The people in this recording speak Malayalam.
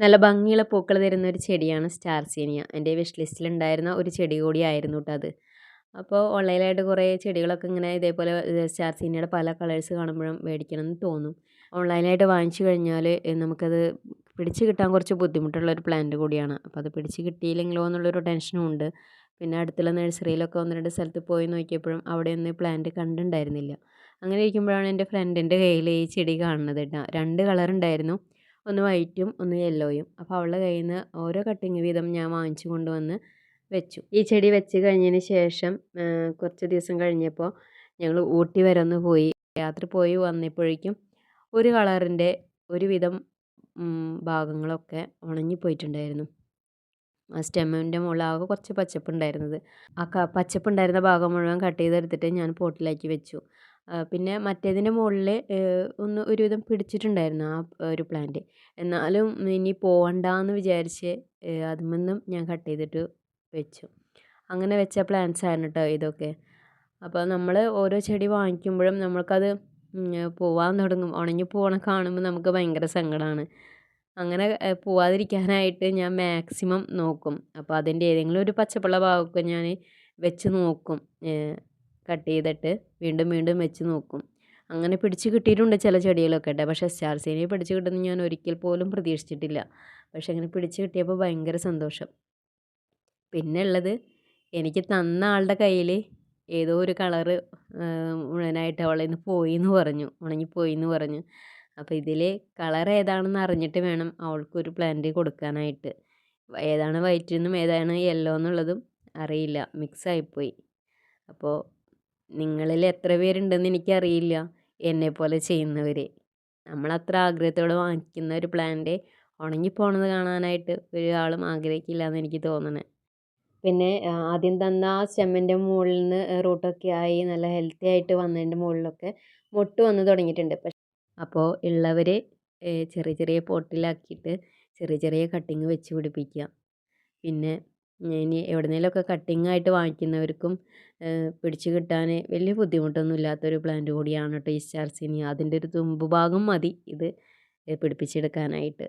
നല്ല ഭംഗിയുള്ള പൂക്കൾ തരുന്ന ഒരു ചെടിയാണ് സ്റ്റാർ സീനിയ എന്റെ വിഷ് ലിസ്റ്റിലുണ്ടായിരുന്ന ഒരു ചെടി കൂടിയായിരുന്നു കേട്ടോ അത്. അപ്പോൾ ഓൺലൈനായിട്ട് കുറേ ചെടികളൊക്കെ ഇങ്ങനെ ഇതേപോലെ സ്റ്റാർ സീനിയയുടെ പല കളേഴ്സ് കാണുമ്പോഴും മേടിക്കണം എന്ന് തോന്നും ഓൺലൈനായിട്ട് വാങ്ങിച്ചു കഴിഞ്ഞാൽ നമുക്കത് പിടിച്ച് കിട്ടാൻ കുറച്ച് ബുദ്ധിമുട്ടുള്ള ഒരു പ്ലാന്റ് കൂടിയാണ്. അപ്പോൾ അത് പിടിച്ച് കിട്ടിയില്ലെങ്കിലോ എന്നുള്ളൊരു ടെൻഷനും ഉണ്ട്. പിന്നെ അടുത്തുള്ള നഴ്സറിയിലൊക്കെ ഒന്ന് രണ്ട് സ്ഥലത്ത് പോയി നോക്കിയപ്പോഴും അവിടെയൊന്നും പ്ലാന്റ് കണ്ടിട്ടുണ്ടായിരുന്നില്ല. അങ്ങനെ ഇരിക്കുമ്പോഴാണ് എന്റെ ഫ്രണ്ടിന്റെ കയ്യിൽ ഈ ചെടി കാണുന്നത് കേട്ടോ രണ്ട് കളർ ഉണ്ടായിരുന്നു. ഒന്ന് വൈറ്റും ഒന്ന് യെല്ലോയും. അപ്പോൾ അവളുടെ കയ്യിൽ നിന്ന് ഓരോ കട്ടിങ് വീതം ഞാൻ വാങ്ങിച്ചു കൊണ്ടുവന്ന് വെച്ചു. ഈ ചെടി വെച്ച് കഴിഞ്ഞതിന് ശേഷം കുറച്ച് ദിവസം കഴിഞ്ഞപ്പോൾ ഞങ്ങൾ ഊട്ടി വരെ ഒന്ന് പോയി. രാത്രി പോയി വന്നപ്പോഴേക്കും ഒരു കളറിന്റെ ഒരുവിധം ഭാഗങ്ങളൊക്കെ ഉണങ്ങി പോയിട്ടുണ്ടായിരുന്നു. ആ സ്റ്റെമ്മിന്റെ മുകളിൽ കുറച്ച് പച്ചപ്പുണ്ടായിരുന്നത്. ആ ക പച്ചപ്പ് ഭാഗം മുഴുവൻ കട്ട് ചെയ്തെടുത്തിട്ട് ഞാൻ പോട്ടിലാക്കി വെച്ചു. പിന്നെ മറ്റേതിന്റെ മുകളിൽ ഒന്ന് ഒരുവിധം പിടിച്ചിട്ടുണ്ടായിരുന്നു ആ ഒരു പ്ലാന്റ്. എന്നാലും ഇനി പോവണ്ടെന്ന് വിചാരിച്ച് അതിൽ ഞാൻ കട്ട് ചെയ്തിട്ട് വെച്ചു. അങ്ങനെ വെച്ച പ്ലാന്റ്സ് ആണ് കേട്ടോ ഇതൊക്കെ. അപ്പോൾ നമ്മൾ ഓരോ ചെടി വാങ്ങിക്കുമ്പോഴും നമ്മൾക്കത് പോവാൻ തുടങ്ങും. ഉണങ്ങി പോകണ കാണുമ്പോൾ നമുക്ക് ഭയങ്കര സങ്കടമാണ് അങ്ങനെ പോവാതിരിക്കാനായിട്ട് ഞാൻ മാക്സിമം നോക്കും. അപ്പോൾ അതിന്റെ ഏതെങ്കിലും ഒരു പച്ചപ്പുള്ള ഭാഗമൊക്കെ ഞാൻ വെച്ച് നോക്കും. കട്ട് ചെയ്തിട്ട് വീണ്ടും വീണ്ടും വെച്ച് നോക്കും. അങ്ങനെ പിടിച്ച് കിട്ടിയിട്ടുണ്ട് ചില ചെടികളൊക്കെ കേട്ടോ. പക്ഷേ സ്റ്റാർ സീനിയെ പിടിച്ച് കിട്ടുമെന്ന് ഞാൻ ഒരിക്കൽ പോലും പ്രതീക്ഷിച്ചിട്ടില്ല. പക്ഷേ അങ്ങനെ പിടിച്ച് കിട്ടിയപ്പോൾ ഭയങ്കര സന്തോഷം. പിന്നെ ഉള്ളത് എനിക്ക് തന്ന ആളുടെ കയ്യിൽ ഏതോ ഒരു കളറ് മുഴുവനായിട്ട് അവളിൽ നിന്ന് പോയി എന്ന് പറഞ്ഞു. ഉണങ്ങിപ്പോയി എന്ന് പറഞ്ഞു. അപ്പോൾ ഇതിൽ കളർ ഏതാണെന്ന് അറിഞ്ഞിട്ട് വേണം അവൾക്കൊരു പ്ലാന്റ് കൊടുക്കാനായിട്ട്. ഏതാണ് വൈറ്റ് എന്നും ഏതാണ് യെല്ലോ എന്നുള്ളതും അറിയില്ല. മിക്സ് ആയിപ്പോയി. അപ്പോൾ നിങ്ങളിൽ എത്ര പേരുണ്ടെന്ന് എനിക്കറിയില്ല. എന്നെപ്പോലെ ചെയ്യുന്നവർ നമ്മളത്ര ആഗ്രഹത്തോടെ വാങ്ങിക്കുന്ന ഒരു പ്ലാന്റ് ഉണങ്ങിപ്പോണത് കാണാനായിട്ട് ഒരാളും ആഗ്രഹിക്കില്ല എന്ന് എനിക്ക് തോന്നണേ. പിന്നെ ആദ്യം തന്ന ആ സ്റ്റെമ്മിന്റെ മുകളിൽ നിന്ന് റൂട്ടൊക്കെ ആയി നല്ല ഹെൽത്തി ആയിട്ട് വന്നതിന്റെ മുകളിലൊക്കെ മൊട്ട് വന്ന് തുടങ്ങിയിട്ടുണ്ട്. അപ്പോൾ ഉള്ളവർ ചെറിയ ചെറിയ പോട്ടിലാക്കിയിട്ട് ചെറിയ ചെറിയ കട്ടിങ് വെച്ച് പിടിപ്പിക്കുക. പിന്നെ ഇനി എവിടുന്നേലൊക്കെ കട്ടിങ് ആയിട്ട് വാങ്ങിക്കുന്നവർക്കും പിടിച്ച് കിട്ടാൻ വലിയ ബുദ്ധിമുട്ടൊന്നും ഇല്ലാത്തൊരു പ്ലാന്റ് കൂടിയാണ് കേട്ടോ ഈ സ്റ്റാർ സീനിയ അതിന്റെ ഒരു തുമ്പ് ഭാഗം മതി ഇത് പിടിപ്പിച്ചെടുക്കാനായിട്ട്.